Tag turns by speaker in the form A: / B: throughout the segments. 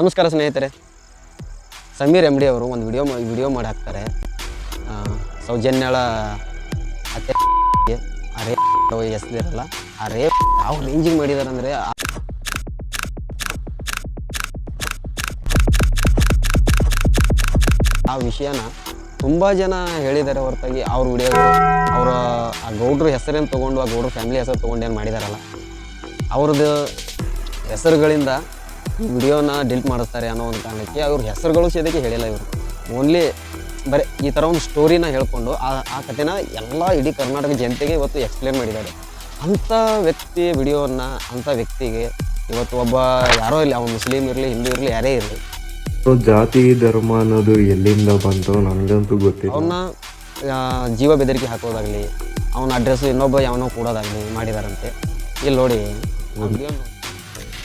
A: ನಮಸ್ಕಾರ ಸ್ನೇಹಿತರೆ. ಸಮೀರ್ ಎಂ ಅವರು ಒಂದು ವಿಡಿಯೋ ವಿಡಿಯೋ ಮಾಡಿ ಹಾಕ್ತಾರೆ ಸೌಜನ್ಯಳ ಅತ್ತೆ ಆ ರೇಪ್ ಎಸ್ದಿರಲ್ಲ ಆ ರೇಪ್ ಯಾವ ರೇಂಜಿಂಗ್ ಮಾಡಿದಾರೆ ಅಂದರೆ ಆ ವಿಷಯನ ತುಂಬ ಜನ ಹೇಳಿದ್ದಾರೆ ಹೊರತಾಗಿ ಅವ್ರ ವಿಡಿಯೋ ಅವರ ಆ ಗೌಡ್ರ ಹೆಸರೇನು ತೊಗೊಂಡು, ಆ ಗೌಡ್ರ ಫ್ಯಾಮಿಲಿ ಹೆಸರು ತೊಗೊಂಡು ಏನು ಮಾಡಿದಾರಲ್ಲ. ಅವ್ರದ್ದು ಹೆಸರುಗಳಿಂದ ವಿಡಿಯೋನ ಡಿಲೀಟ್ ಮಾಡಿಸ್ತಾರೆ ಅನ್ನೋ ಒಂದು ಕಾರಣಕ್ಕೆ ಅವ್ರ ಹೆಸರುಗಳು ಸೇದಕ್ಕೆ ಹೇಳಿಲ್ಲ ಇವರು. ಓನ್ಲಿ ಬರೀ ಈ ಥರ ಒಂದು ಸ್ಟೋರಿನ ಹೇಳ್ಕೊಂಡು ಆ ಆ ಕಥೆನ ಎಲ್ಲ ಇಡೀ ಕರ್ನಾಟಕ ಜನತೆಗೆ ಇವತ್ತು ಎಕ್ಸ್ಪ್ಲೇನ್ ಮಾಡಿದ್ದಾರೆ. ಅಂಥ ವ್ಯಕ್ತಿ ವಿಡಿಯೋನ ಅಂಥ ವ್ಯಕ್ತಿಗೆ ಇವತ್ತು ಒಬ್ಬ ಯಾರೋ ಇಲ್ಲ ಅವ್ನು ಮುಸ್ಲಿಂ ಇರಲಿ ಹಿಂದೂ ಇರಲಿ ಯಾರೇ ಇರಲಿ.
B: ಜಾತಿ ಧರ್ಮ ಅನ್ನೋದು ಎಲ್ಲಿಂದ ಬಂತು ನನಗಂತೂ ಗೊತ್ತಿಲ್ಲ.
A: ಅವನ್ನ ಜೀವ ಬೆದರಿಕೆ ಹಾಕೋದಾಗಲಿ ಅವನ ಅಡ್ರೆಸ್ ಇನ್ನೊಬ್ಬ ಯಾವನೋ ಕೊಡೋದಾಗಲಿ ಮಾಡಿದಾರಂತೆ. ಇಲ್ಲಿ ನೋಡಿ.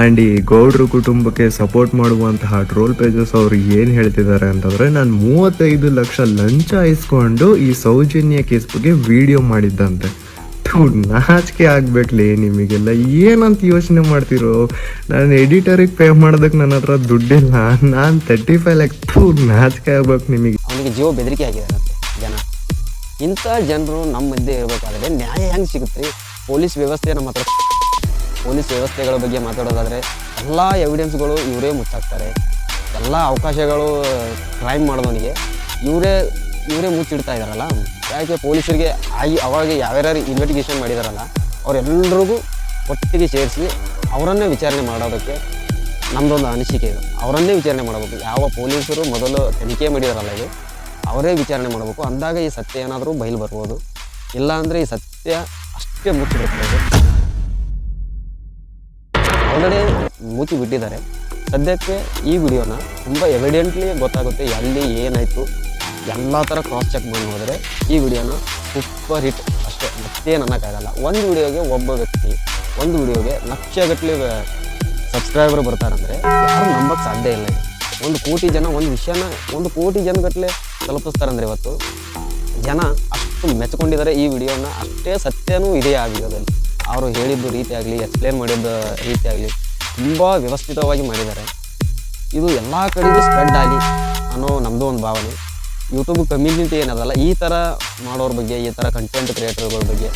B: ಆ್ಯಂಡ್ ಈ ಗೌಡ್ರ ಕುಟುಂಬಕ್ಕೆ ಸಪೋರ್ಟ್ ಮಾಡುವಂತಹ ಟ್ರೋಲ್ ಪೇಜಸ್ ಅವರು ಏನು ಹೇಳ್ತಿದ್ದಾರೆ ಅಂತಂದರೆ, ನಾನು ಮೂವತ್ತೈದು ಲಕ್ಷ ಲಂಚ ಇಸ್ಕೊಂಡು ಈ ಸೌಜನ್ಯ ಕೇಸ್ ಬಗ್ಗೆ ವಿಡಿಯೋ ಮಾಡಿದ್ದಂತೆ. ನಾಚಿಕೆ ಆಗ್ಬೇಕ್ಲಿ ನಿಮಗೆಲ್ಲ. ಏನಂತ ಯೋಚನೆ ಮಾಡ್ತಿರೋ? ನಾನು ಎಡಿಟರಿಗೆ ಪೇ ಮಾಡೋದಕ್ಕೆ ನನ್ನ ಹತ್ರ ದುಡ್ಡಿಲ್ಲ. ನಾನು ತರ್ಟಿ ಫೈವ್ ಲ್ಯಾಕ್ ಥೂ, ನಾಚಿಕೆ ಆಗ್ಬೇಕು ನಿಮಗೆ.
A: ಅವನಿಗೆ ಜೀವ ಬೆದರಿಕೆ ಆಗಿದೆ ಜನ. ಇಂಥ ಜನರು ನಮ್ಮ ಮಧ್ಯೆ ಇರಬೇಕಾದ್ರೆ ನ್ಯಾಯ ಹೆಂಗೆ ಸಿಗುತ್ತೆ? ಪೊಲೀಸ್ ವ್ಯವಸ್ಥೆ ನಮ್ಮ ಹತ್ರ ಪೊಲೀಸ್ ವ್ಯವಸ್ಥೆಗಳ ಬಗ್ಗೆ ಮಾತಾಡೋದಾದರೆ ಎಲ್ಲ ಎವಿಡೆನ್ಸ್ಗಳು ಇವರೇ ಮುಚ್ಚಾಕ್ತಾರೆ. ಎಲ್ಲ ಅವಕಾಶಗಳು ಕ್ರೈಮ್ ಮಾಡೋದವನಿಗೆ ಇವರೇ ಇವರೇ ಮುಚ್ಚಿಡ್ತಾ ಇದ್ದಾರಲ್ಲ ಯಾಕೆ ಪೊಲೀಸರಿಗೆ ಆಗಿ ಅವಾಗ ಯಾವ್ಯಾರು ಇನ್ವೆಸ್ಟಿಗೇಷನ್ ಮಾಡಿದಾರಲ್ಲ ಅವರೆಲ್ಲರಿಗೂ ಒಟ್ಟಿಗೆ ಸೇರಿಸಿ ಅವರನ್ನೇ ವಿಚಾರಣೆ ಮಾಡೋದಕ್ಕೆ ನಮ್ಮದೊಂದು ಅನಿಸಿಕೆ ಇದು. ಅವರನ್ನೇ ವಿಚಾರಣೆ ಮಾಡಬೇಕು. ಯಾವ ಪೊಲೀಸರು ಮೊದಲು ತನಿಖೆ ಮಾಡಿದಾರಲ್ಲ ಇದು, ಅವರೇ ವಿಚಾರಣೆ ಮಾಡಬೇಕು. ಅಂದಾಗ ಈ ಸತ್ಯ ಏನಾದರೂ ಬಯಲು ಬರ್ಬೋದು. ಇಲ್ಲಾಂದರೆ ಈ ಸತ್ಯ ಅಷ್ಟೇ ಮುಚ್ಚಿಬಿಡ್ತದೆ ಆಲ್ರೆಡಿ ಮೂತಿ ಬಿಟ್ಟಿದ್ದಾರೆ. ಸದ್ಯಕ್ಕೆ ಈ ವಿಡಿಯೋನ ತುಂಬ ಎವಿಡೆಂಟ್ಲಿ ಗೊತ್ತಾಗುತ್ತೆ ಎಲ್ಲಿ ಏನಾಯಿತು. ಎಲ್ಲ ಥರ ಕ್ರಾಸ್ ಚೆಕ್ ಮಾಡಿ ನೋಡಿದ್ರೆ ಈ ವಿಡಿಯೋನ ಸೂಪರ್ ಹಿಟ್ ಅಷ್ಟೇ ಮತ್ತೇನು ಅನ್ನೋಕ್ಕಾಗಲ್ಲ ಒಂದು ವಿಡಿಯೋಗೆ ಒಬ್ಬ ವ್ಯಕ್ತಿ, ಒಂದು ವಿಡಿಯೋಗೆ ಲಕ್ಷಗಟ್ಟಲೆ ಸಬ್ಸ್ಕ್ರೈಬರ್ ಬರ್ತಾರಂದರೆ ಯಾರು ನಂಬಕ್ಕೆ ಸಾಧ್ಯ ಇಲ್ಲ ಒಂದು ಕೋಟಿ ಜನ, ಒಂದು ವಿಷಯನ ಒಂದು ಕೋಟಿ ಜನಗಟ್ಟಲೆ ತಲುಪಿಸ್ತಾರಂದ್ರೆ ಇವತ್ತು ಜನ ಅಷ್ಟು ಮೆಚ್ಚಿಕೊಂಡಿದ್ದಾರೆ ಈ ವಿಡಿಯೋನ. ಅಷ್ಟೇ ಸತ್ಯನೂ ಇದೆ ಆ ಅವರು ಹೇಳಿದ್ದು ರೀತಿ ಆಗಲಿ ಎಕ್ಸ್ಪ್ಲೇನ್ ಮಾಡಿದ್ದ ರೀತಿ ಆಗಲಿ, ತುಂಬ ವ್ಯವಸ್ಥಿತವಾಗಿ ಮಾಡಿದ್ದಾರೆ. ಇದು ಎಲ್ಲ ಕಡೆಗೂ ಸ್ಪ್ರೆಡ್ ಆಗಲಿ ಅನ್ನೋ ನಮ್ಮದು ಒಂದು ಭಾವನೆ. ಯೂಟ್ಯೂಬ್ ಕಮ್ಯುನಿಟಿ ಏನದಲ್ಲ, ಈ ಥರ ಮಾಡೋರ ಬಗ್ಗೆ, ಈ ಥರ ಕಂಟೆಂಟ್ ಕ್ರಿಯೇಟರ್ಗಳ ಬಗ್ಗೆ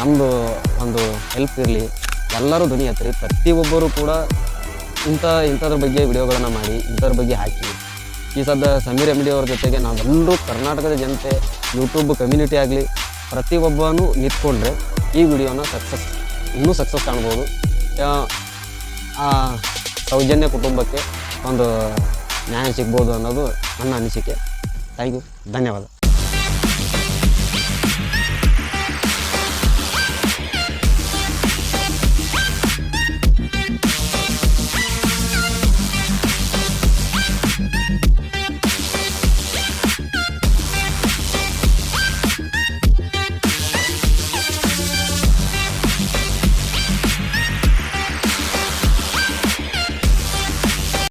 A: ನಮ್ಮದು ಒಂದು ಹೆಲ್ಪ್ ಇರಲಿ. ಎಲ್ಲರೂ ಧ್ವನಿ ಹತ್ತಿರಿ ಪ್ರತಿಯೊಬ್ಬರು ಕೂಡ ಇಂಥ, ಇಂಥದ್ರ ಬಗ್ಗೆ ವಿಡಿಯೋಗಳನ್ನು ಮಾಡಿ, ಇಂಥದ್ರ ಬಗ್ಗೆ ಹಾಕಿ. ಈ ಸದ್ದ ಸಮೀರ್ ಎಂ ಡಿ ಅವ್ರ ಜೊತೆಗೆ ನಾವೆಲ್ಲರೂ ಕರ್ನಾಟಕದ ಜನತೆ ಯೂಟ್ಯೂಬ್ ಕಮ್ಯುನಿಟಿ ಆಗಲಿ, ಪ್ರತಿಯೊಬ್ಬನೂ ನಿಂತ್ಕೊಂಡ್ರೆ ಈ ವಿಡಿಯೋನ ಸಕ್ಸಸ್ ಇನ್ನೂ ಸಕ್ಸಸ್ ಕಾಣ್ಬೋದು. ಆ, ಸೌಜನ್ಯ ಕುಟುಂಬಕ್ಕೆ ಒಂದು ನ್ಯಾಯ ಸಿಗ್ಬೋದು ಅನ್ನೋದು ನನ್ನ ಅನಿಸಿಕೆ. ಥ್ಯಾಂಕ್ ಯು ಧನ್ಯವಾದ.